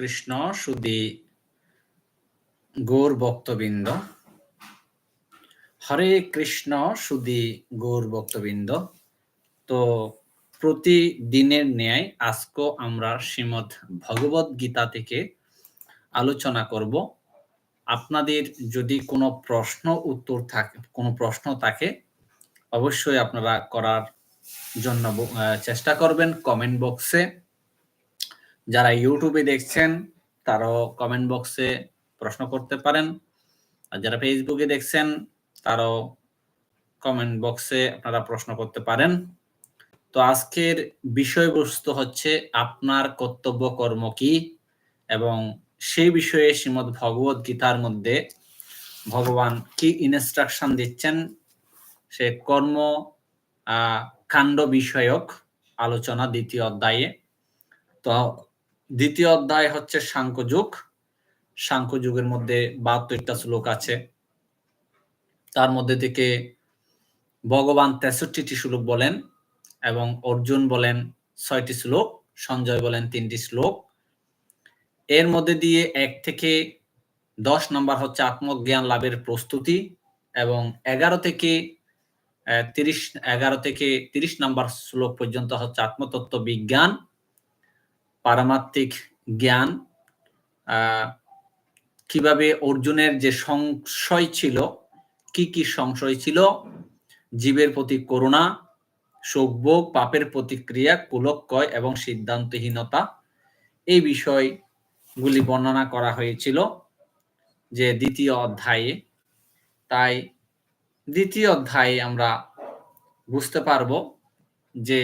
কৃষ্ণ সুদী গৌর ভক্তবৃন্দ। হরে কৃষ্ণ সুদী গৌর ভক্তবৃন্দ। তো প্রতিদিনের ন্যায় আজকেও আমরা শ্রীমদ ভগবত গীতা থেকে আলোচনা করব। আপনাদের যদি কোনো প্রশ্ন, উত্তর থাকে, কোনো প্রশ্ন থাকে, অবশ্যই আপনারা করার জন্য চেষ্টা করবেন কমেন্ট বক্সে। যারা ইউটিউবে দেখছেন, তারাও কমেন্ট বক্সে প্রশ্ন করতে পারেন। আর যারা ফেসবুকে দেখছেন, তারাও কমেন্ট বক্সে আপনারা প্রশ্ন করতে পারেন। তো আজকের বিষয়বস্তু হচ্ছে, আপনার কর্তব্য কর্ম কি? এবং সেই বিষয়ে শ্রীমদ ভগবত গীতার মধ্যে ভগবান কি ইনস্ট্রাকশন দিচ্ছেন? সে কর্ম কাণ্ড বিষয়ক আলোচনা দ্বিতীয় অধ্যায়ে। তো দ্বিতীয় অধ্যায় হচ্ছে সাংখ্যযুগ সাংখ্যযুগের মধ্যে বাহাত্তরটা শ্লোক আছে। তার মধ্যে থেকে ভগবান তেষট্টিটি শ্লোক বলেন এবং অর্জুন বলেন ছয়টি শ্লোক, সঞ্জয় বলেন তিনটি শ্লোক। এর মধ্যে দিয়ে এক থেকে দশ নম্বর হচ্ছে আত্মজ্ঞান লাভের প্রস্তুতি এবং এগারো থেকে তিরিশ, এগারো থেকে তিরিশ নম্বর শ্লোক পর্যন্ত হচ্ছে আত্মতত্ত্ব বিজ্ঞান। পারমাত্মিক জ্ঞান কীভাবে অর্জুনের যে সংশয় ছিল, কি কি সংশয় ছিল, জীবের প্রতি করুণা, শোকভোগ, পাপের প্রতিক্রিয়া, কুলক্ষয় এবং সিদ্ধান্তহীনতা, এই বিষয়গুলি বর্ণনা করা হয়েছিল যে দ্বিতীয় অধ্যায়ে। তাই দ্বিতীয় অধ্যায়ে আমরা বুঝতে পারব যে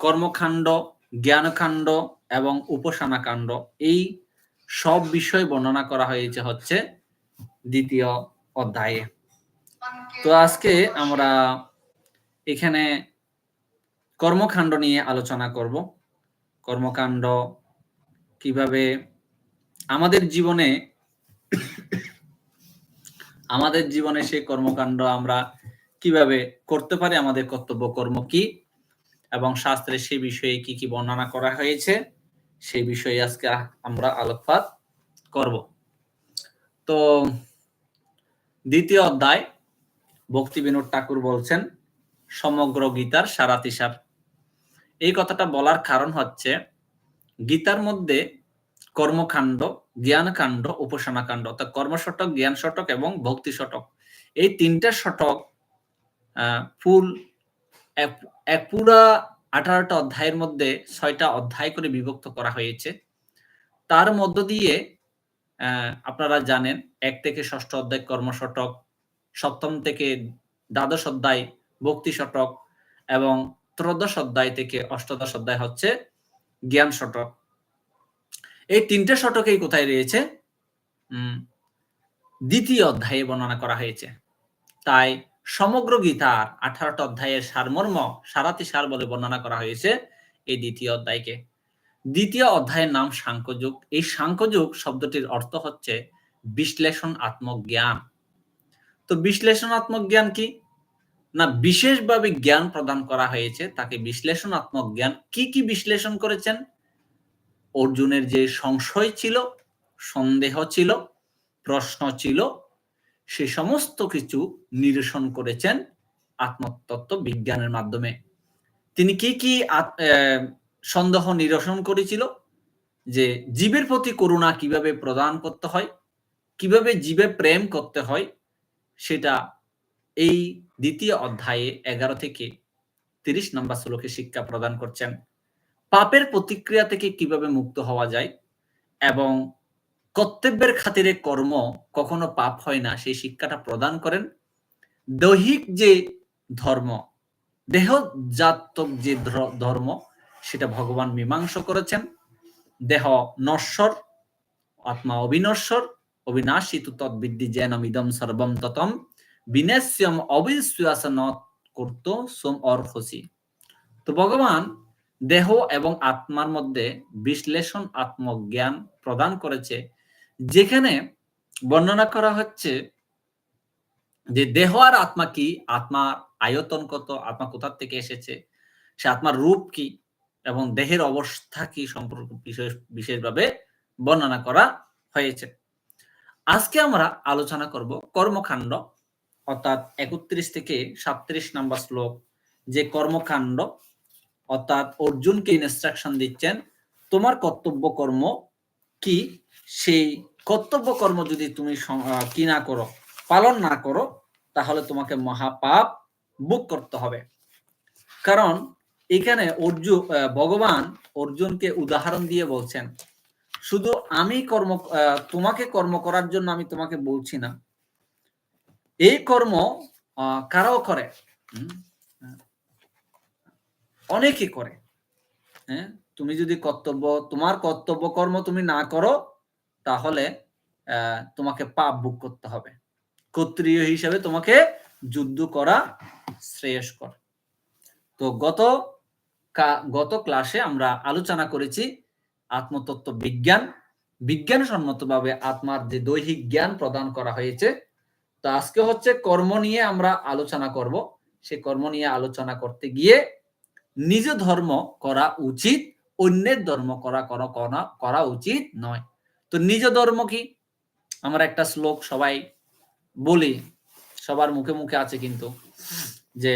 কর্মকাণ্ড, জ্ঞানকাণ্ড এবং উপাসনা কাণ্ড এই সব বিষয় বর্ণনা করা হয়েছে হচ্ছে দ্বিতীয় অধ্যায়ে। তো আজকে আমরা এখানে কর্মকাণ্ড নিয়ে আলোচনা করব। কর্মকাণ্ড কীভাবে আমাদের জীবনে আমাদের জীবনে সেই কর্মকাণ্ড আমরা কীভাবে করতে পারি, আমাদের কর্তব্য কর্ম কি, এবং শাস্ত্রে সে বিষয়ে কি কি বর্ণনা করা হয়েছে। সেই বিষয়ে আজকে আমরা আলোকপাত করব। তো দ্বিতীয় অধ্যায় ভক্তি বিনোদ ঠাকুর বলছেন, সমগ্র গীতার সারাতিসার এই কথাটা বলার কারণ হচ্ছে, গীতার মধ্যে কর্মকাণ্ড, জ্ঞানকাণ্ড উপাসনা কাণ্ড অর্থাৎ কর্মশটক জ্ঞান শটক এবং ভক্তি শটক এই তিনটা শটক ফুল এক পুরা আঠারোটা অধ্যায়ের মধ্যে ছয়টা অধ্যায় করে বিভক্ত করা হয়েছে। তার মধ্য দিয়ে আপনারা জানেন, এক থেকে ষষ্ঠ অধ্যায় কর্মশটক সপ্তম থেকে দ্বাদশ অধ্যায় ভক্তি শটক এবং ত্রয়োদশ অধ্যায় থেকে অষ্টাদশ অধ্যায় হচ্ছে জ্ঞান শটক এই তিনটে শটকেই কোথায় রয়েছে? দ্বিতীয় অধ্যায়ে বর্ণনা করা হয়েছে। তাই সমগ্র গীতার আঠারোটা অধ্যায়ের সারমর্ম সারাতি সার বলে বর্ণনা করা হয়েছে এই দ্বিতীয় অধ্যায়কে। দ্বিতীয় অধ্যায়ের নাম সাংখ্যযুগ। এই সাংখ্যযুগ শব্দটির অর্থ হচ্ছে বিশ্লেষণ আত্মজ্ঞান তো বিশ্লেষণাত্মক জ্ঞান কি? না, বিশেষভাবে জ্ঞান প্রদান করা হয়েছে। তাকে বিশ্লেষণাত্মক জ্ঞান কি কি বিশ্লেষণ করেছেন? অর্জুনের যে সংশয় ছিল, সন্দেহ ছিল, প্রশ্ন ছিল সে সমস্ত কিছু নিরসন করেছেন আত্মতত্ত্ব বিজ্ঞানের মাধ্যমে। তিনি কি কি সন্দেহ নিরসন করেছিল? যে জীবের প্রতি করুণা কীভাবে প্রদান করতে হয়? কীভাবে জীবে প্রেম করতে হয়? সেটা এই দ্বিতীয় অধ্যায়ে এগারো থেকে তিরিশ নম্বর শ্লোকে শিক্ষা প্রদান করছেন। পাপের প্রতিক্রিয়া থেকে কীভাবে মুক্ত হওয়া যায়? এবং কর্তব্যের খাতিরে কর্ম কখনো পাপ হয় না। সেই শিক্ষাটা প্রদান করেন। দৈহিক যে ধর্ম, দেহজাতক যে ধর্ম, সেটা ভগবান মীমাংস করেছেন। দেহ নশ্বর, আত্মা অবিনশ্বর অবিনাশী তু তদ্বিদ্যি যেন ইদম সর্বম ততম, বিনেশ্যম অবিশ্বাসন করত সোম অর্হসি। তো ভগবান দেহ এবং আত্মার মধ্যে বিশ্লেষণ আত্মজ্ঞান প্রদান করেছে। যেখানে বর্ণনা করা হচ্ছে যে দেহ আর আত্মা কি? আত্মার আয়তন কত? আত্মা কোথার থেকে এসেছে? সে আত্মার রূপ কি? এবং দেহের অবস্থা কি সম্পর্ক বিশেষ, বিশেষভাবে বর্ণনা করা হয়েছে। আজকে আমরা আলোচনা করব কর্মকাণ্ড, অর্থাৎ একত্রিশ থেকে সাতত্রিশ নাম্বার শ্লোক। যে কর্মকাণ্ড, অর্থাৎ অর্জুনকে ইনস্ট্রাকশন দিচ্ছেন, তোমার কর্তব্য কর্ম কি? সেই কর্তব্য কর্ম যদি তুমি কি না করো, পালন না করো, তাহলে তোমাকে মহাপাপ বুক করতে হবে। কারণ এখানে অর্জুন ভগবান অর্জুনকে উদাহরণ দিয়ে বলছেন, শুধু আমি কর্ম তোমাকে কর্ম করার জন্য আমি তোমাকে বলছি না। এই কর্ম কারাও করে? অনেকে করে। হ্যাঁ? তুমি যদি কর্তব্য, তোমার কর্তব্য কর্ম তুমি না করো তাহলে তোমাকে পাপ বুক করতে হবে। ক্ষত্রিয় হিসাবে তোমাকে যুদ্ধ করা শ্রেয়স্কর। তো গত গত ক্লাসে আমরা আলোচনা করেছি আত্মতত্ত্ব বিজ্ঞান। বিজ্ঞান সম্মতভাবে আত্মার যে দৈহিক জ্ঞান প্রদান করা হয়েছে, তো আজকে হচ্ছে কর্ম নিয়ে আমরা আলোচনা করব। সে কর্ম নিয়ে আলোচনা করতে গিয়ে নিজ ধর্ম করা উচিত, অন্যের ধর্ম করা করা উচিত নয়। তো নিজ ধর্ম কি? আমরা একটা শ্লোক সবাই বলি, সবার মুখে মুখে আছে কিন্তু, যে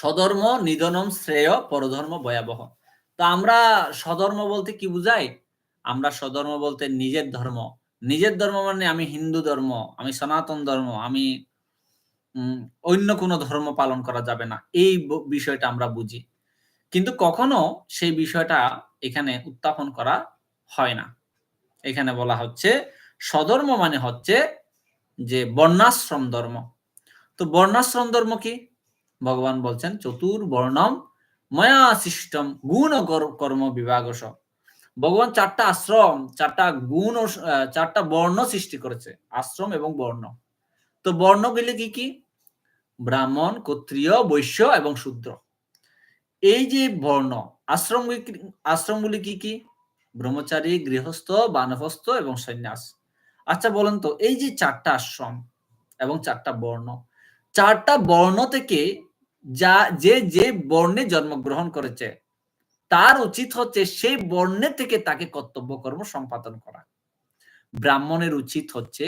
সধর্ম নিধনম শ্রেয় পরধর্ম ভয়াবহ। তো আমরা সধর্ম বলতে কি বুঝাই? আমরা সধর্ম বলতে নিজের ধর্ম। নিজের ধর্ম মানে আমি হিন্দু ধর্ম, আমি সনাতন ধর্ম, আমি অন্য কোনো ধর্ম পালন করা যাবে না। এই বিষয়টা আমরা বুঝি। কিন্তু কখনো সেই বিষয়টা এখানে উত্থাপন করা হয় না। এখানে বলা হচ্ছে, স্বধর্ম মানে হচ্ছে যে বর্ণাশ্রম ধর্ম। তো বর্ণাশ্রম ধর্ম কি? ভগবান বলছেন, চতুর বর্ণম মায়া সিস্টম গুণ কর্ম বিভাগ ভগবান চারটা আশ্রম, চারটা গুণ চারটা বর্ণ সৃষ্টি করেছে, আশ্রম এবং বর্ণ। তো বর্ণগুলি কি কি? ব্রাহ্মণ, ক্ষত্রিয়, বৈশ্য এবং শূদ্র। এই যে বর্ণ আশ্রম আশ্রমগুলি কি কি? ব্রহ্মচারী, গৃহস্থ বানভস্থ এবং সন্ন্যাস। আচ্ছা বলেন তো, এই যে চারটা আশ্রম এবং চারটা বর্ণ চারটা বর্ণ থেকে যা, যে যে বর্ণে জন্মগ্রহণ করেছে, তার উচিত হচ্ছে সেই বর্ণে থেকে তাকে কর্তব্য কর্ম সম্পাদন করা। ব্রাহ্মণের উচিত হচ্ছে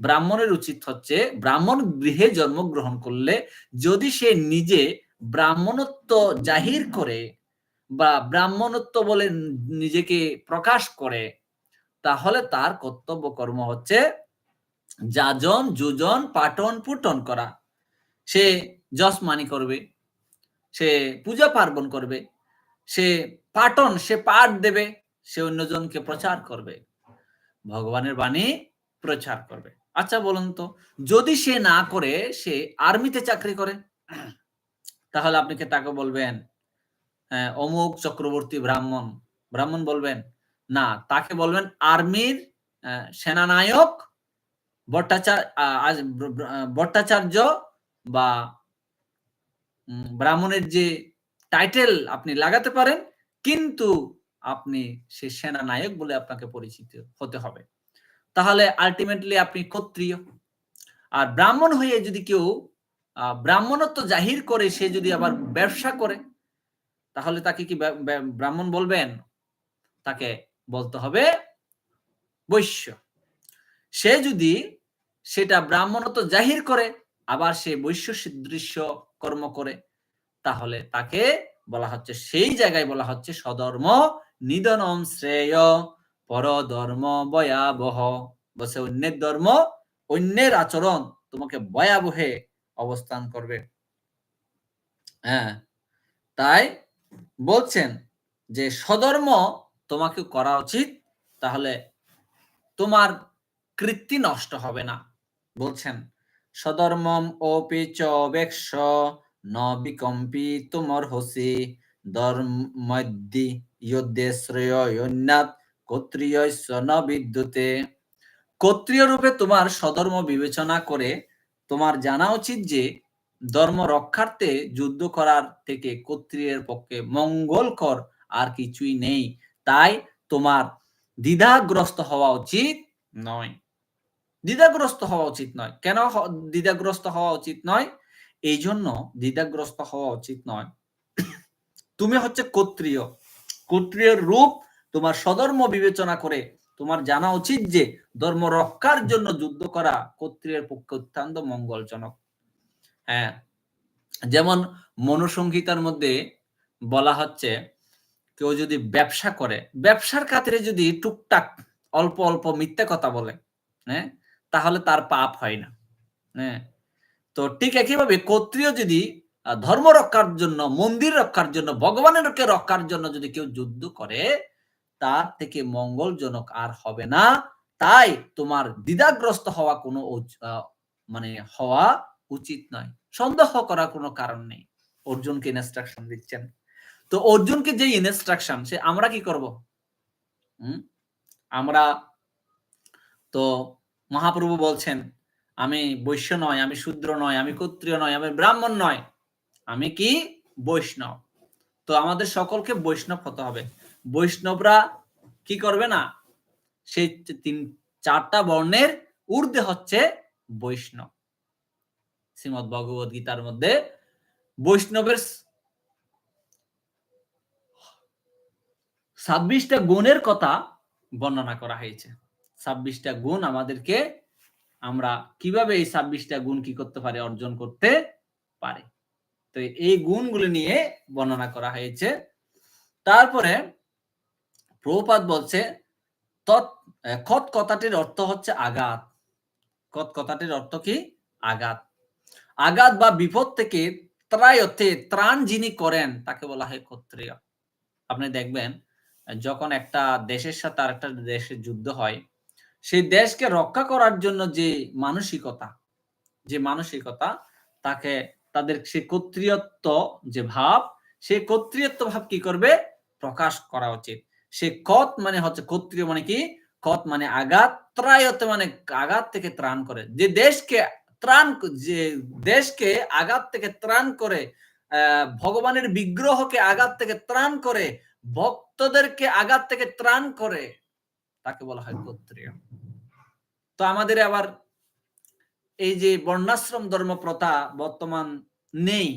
ব্রাহ্মণের উচিত হচ্ছে, ব্রাহ্মণ গৃহে জন্মগ্রহণ করলে যদি সে নিজে ব্রাহ্মণত্ব জাহির করে বা ব্রাহ্মণত্ব বলে নিজেকে প্রকাশ করে, তাহলে তার কর্তব্য কর্ম হচ্ছে যাজন, যুজন পাটন পুটন করা। সে যশমানি করবে, সে পূজা পার্বণ করবে, সে পাটন সে পাঠ দেবে, সে অন্যজনকে প্রচার করবে, ভগবানের বাণী প্রচার করবে। আচ্ছা বলুন তো, যদি সে না করে, সে আর্মিতে চাকরি করে, তাহলে আপনি কে তাকে বলবেন অমুক চক্রবর্তী ব্রাহ্মণ। ব্রাহ্মণ বলবেন, না, তাকে বলবেন আর্মির সেনানায়ক ভট্টাচার্য ভট্টাচার্য বা ব্রাহ্মণের যে টাইটেল আপনি লাগাতে পারেন, কিন্তু আপনি সে সেনানায়ক বলে আপনাকে পরিচিত হতে হবে। তাহলে আলটিমেটলি আপনি ক্ষত্রিয়। আর ব্রাহ্মণ হয়ে যদি কেউ ব্রাহ্মণত্ব জাহির করে, সে যদি আবার ব্যবসা করে তাহলে তাকে কি ব্রাহ্মণ বলবেন? তাকে বলতে হবে বৈশ্য। সে যদি সেটা ব্রাহ্মণত্ব জাহির করে, আবার সে বৈশ্য সদৃশ্য কর্ম করে, তাহলে তাকে বলা হচ্ছে, সেই জায়গায় বলা হচ্ছে সধর্ম নিধনম শ্রেয় পরধর্ম ভয়াবহ। বসে অন্যের ধর্ম, অন্যের আচরণ তোমাকে ভয়াবহে অবস্থান করবে। হ্যাঁ তাই বলছেন যে সধর্ম তোমাকে করা উচিত, তাহলে তোমার কৃত্তি নষ্ট হবে না। বলছেন সধর্মম ওপি চ বেক্ষ ন বিকম্পি তোমার হসি ধর্মদ্যি ইয়োদ্দে শ্রেয়ন্যাত ন বিদ্যুতে। ক্ষত্রিয় রূপে তোমার সধর্ম বিবেচনা করে তোমার জানা উচিত যে ধর্ম রক্ষার্থে যুদ্ধ করার থেকে ক্ষত্রিয়ের পক্ষে মঙ্গলকর আর কিছুই নেই। তাই তোমার দ্বিধাগ্রস্ত হওয়া উচিত নয়। দ্বিধাগ্রস্ত হওয়া উচিত নয়। কেন দ্বিধাগ্রস্ত হওয়া উচিত নয়? এই জন্য দ্বিধাগ্রস্ত হওয়া উচিত নয়। তুমি হচ্ছে ক্ষত্রিয়। ক্ষত্রিয় রূপ তোমার সধর্ম বিবেচনা করে তোমার জানা উচিত যে ধর্ম রক্ষার জন্য যুদ্ধ করা কর্তৃয়ের পক্ষে অত্যন্ত মঙ্গলজনক। হ্যাঁ। যেমন মনুসংহিতার মধ্যে বলা হচ্ছে, কেউ যদি ব্যবসা করে, ব্যবসার খাতিরে যদি টুকটাক অল্প অল্প মিথ্যে কথা বলে হ্যাঁ তাহলে তার পাপ হয় না হ্যাঁ। তো ঠিক একইভাবে কর্তৃয় যদি ধর্ম রক্ষার জন্য, মন্দির রক্ষার জন্য ভগবানের রক্ষার জন্য যদি কেউ যুদ্ধ করে, তার থেকে মঙ্গলজনক আর হবে না। তাই তোমার দ্বিধাগ্রস্ত হওয়া কোনো মানে হওয়া উচিত নয়। সন্দেহ করার কোনো কারণ নেই। অর্জুনকে ইনস্ট্রাকশন দিচ্ছেন। তো অর্জুনকে যে ইনস্ট্রাকশন সে আমরা কি করব? আমরা তো মহাপ্রভু বলছেন, আমি বৈশ্য নয়, আমি শূদ্র নয়, আমি ক্ষত্রিয় নয়, আমি ব্রাহ্মণ নয়, আমি কি? বৈষ্ণব। তো আমাদের সকলকে বৈষ্ণব হতে হবে। বৈষ্ণবরা কি করবে না? সেই তিন, চারটা বর্ণের ঊর্ধ্বে হচ্ছে বৈষ্ণব। শ্রীমদ ভগবত গীতার মধ্যে বৈষ্ণবের ছাব্বিশটা গুণের কথা বর্ণনা করা হয়েছে। ছাব্বিশটা গুণ আমাদেরকে আমরা কীভাবে এই ছাব্বিশটা গুণ কি করতে পারি, অর্জন করতে পারি। তো এই গুণগুলি নিয়ে বর্ণনা করা হয়েছে। তারপরে প্রভুপাত বলছে খত কথাটির অর্থ হচ্ছে আঘাত। কত কথাটির অর্থ কি? আঘাত। আঘাত বা বিপদ থেকে ত্রায়তে ত্রাণ যিনি করেন, তাকে বলা হয় ক্ষত্রিয়। আপনি দেখবেন, যখন একটা দেশের সাথে আর একটা দেশের যুদ্ধ হয়, সেই দেশকে রক্ষা করার জন্য যে মানসিকতা যে মানসিকতা, তাকে, তাদের সে কর্তৃত্ব যে ভাব, সেই কর্তৃত্ব ভাব কি করবে? প্রকাশ করা উচিত। সে কত মানে হচ্ছে ক্ষত্রিয় মানে কি? কত মানে আঘাত, ত্রায়তে মানে আঘাত থেকে ত্রাণ করে। যে দেশকে ত্রাণ যে দেশকে আঘাত থেকে ত্রাণ করে ভগবানের বিগ্রহকে আঘাত থেকে ত্রাণ করে, ভক্তদেরকে আঘাত থেকে ত্রাণ করে, তাকে বলা হয় ক্ষত্রিয়। তো আমাদের আবার এই যে বর্ণাশ্রম ধর্ম প্রথা বর্তমান নেই,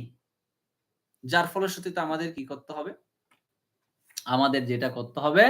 যার ফলশ্রুতিতে আমাদের কি করতে হবে? আমাদের যেটা করতে হবে